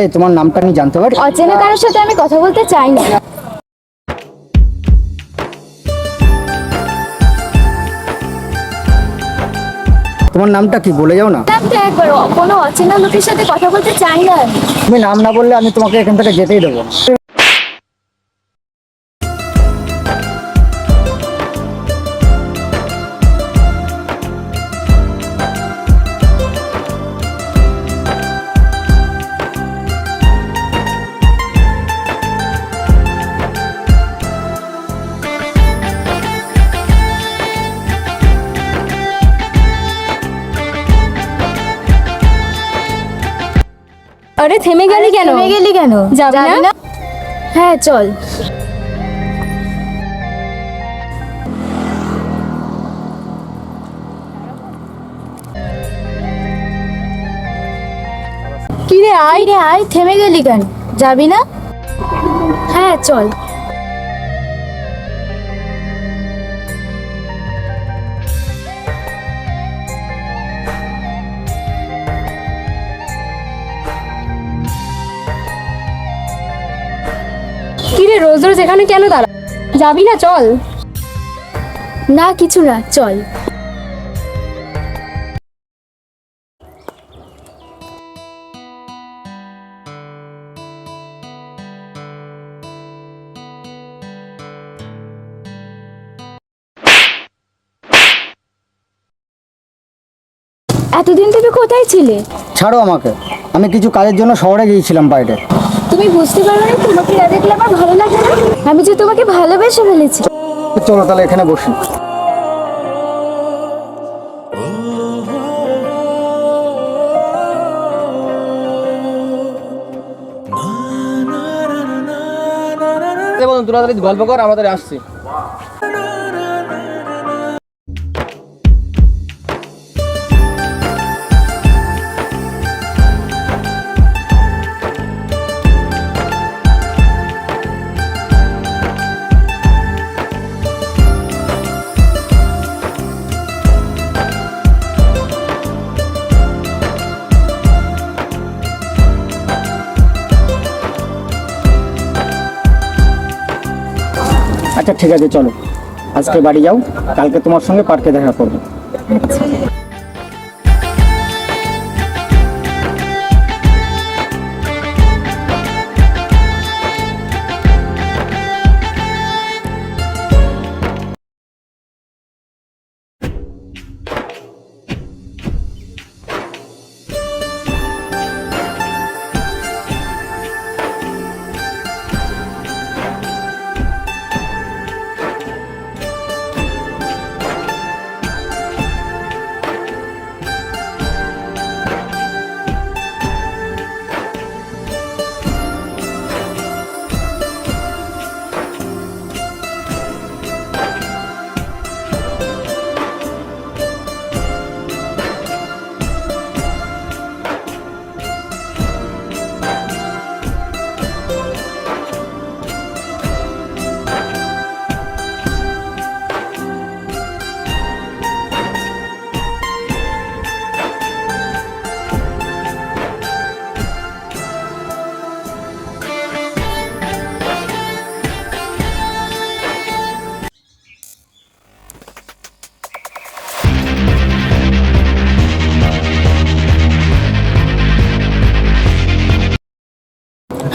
এই তোমার নামটা আমি জানতে পারি অচেনা কারোর সাথে আমি কথা বলতে চাই না তোমার নামটা কি বলে যাও না নামটা একবার কোনো অচেনা লোকের সাথে কথা বলতে চাই না আমি। তুমি নাম না বললে আমি তোমাকে এখান থেকে যেতেই দেবো না। থেমে গেলি কেন? থেমে গেলি কেন? যাবি না? হ্যাঁ চল। কি রে আয়। রে আয় থেমে গেলি কেন? যাবি না? হ্যাঁ চল। রোজ রোজ এখানে কেন দাঁড়া? যাবি না, চল। না, কিছু না, চল। এতদিন তুমি কোথায় ছিলে? ছাড়ো আমাকে। আমি কিছু কাজের জন্য শহরে গিয়েছিলাম বাইরে। তুমি বুঝতে পারো না তোমাকে না দেখলে আমার ভালো লাগে না আমি যে তোমাকে ভালোবেসে ফেলেছি চলো তাহলে এখানে বসি বলুন তোরা গল্প কর আমাদের আসছি ঠিক আছে চলো। আজকে বাড়ি যাও কালকে তোমার সঙ্গে পার্কে দেখা করব।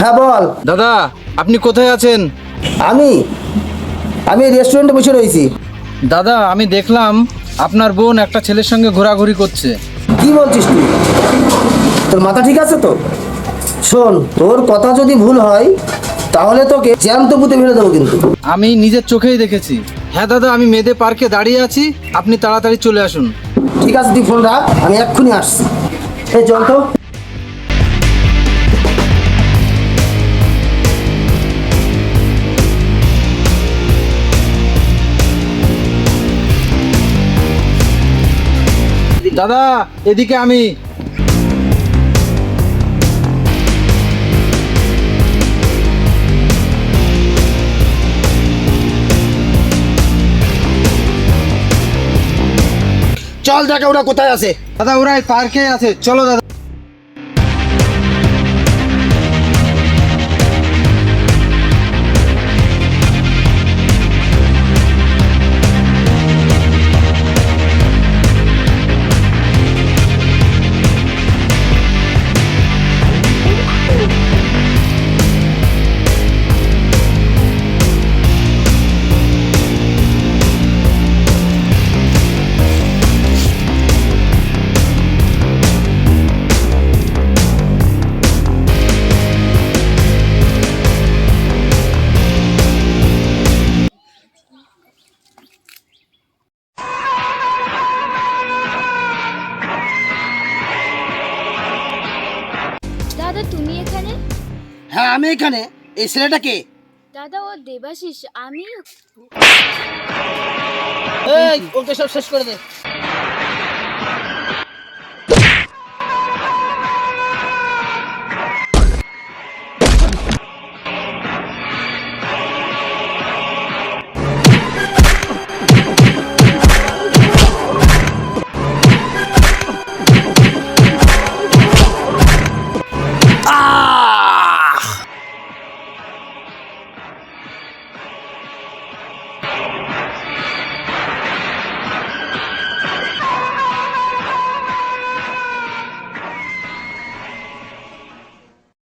হ্যাঁ বল। দাদা আপনি কোথায় আছেন? আমি? আমি রেস্টুরেন্টে বসে রয়েছি। দাদা আমি দেখলাম আপনার বোন একটা ছেলের সঙ্গে ঘোরাঘুরি করছে। কি বলছিস তুই? তোর মাথা ঠিক আছে তো? শোন তোর কথা যদি ভুল হয় তাহলে তোকে জ্যান্ত পুঁতে ফেলে দেবো কিন্তু। আমি নিজের চোখেই দেখেছি। হ্যাঁ দাদা আমি মেদে পার্কে দাঁড়িয়ে আছি। আপনি তাড়াতাড়ি চলে আসুন। ঠিক আছে তুই ফোন রাখ আমি এক্ষুনি আসছি। এই চল তো। দাদা এদিকে আমি। চল দেখে ওরা কোথায় আছে। দাদা ওরা পার্কে আছে। চলো দাদা। দাদা তুমি এখানে? হ্যাঁ আমি এখানে। এই ছেলেটা কে? দাদা ও দেবাশিস। আমি এই ওকে সব শেষ করে দে।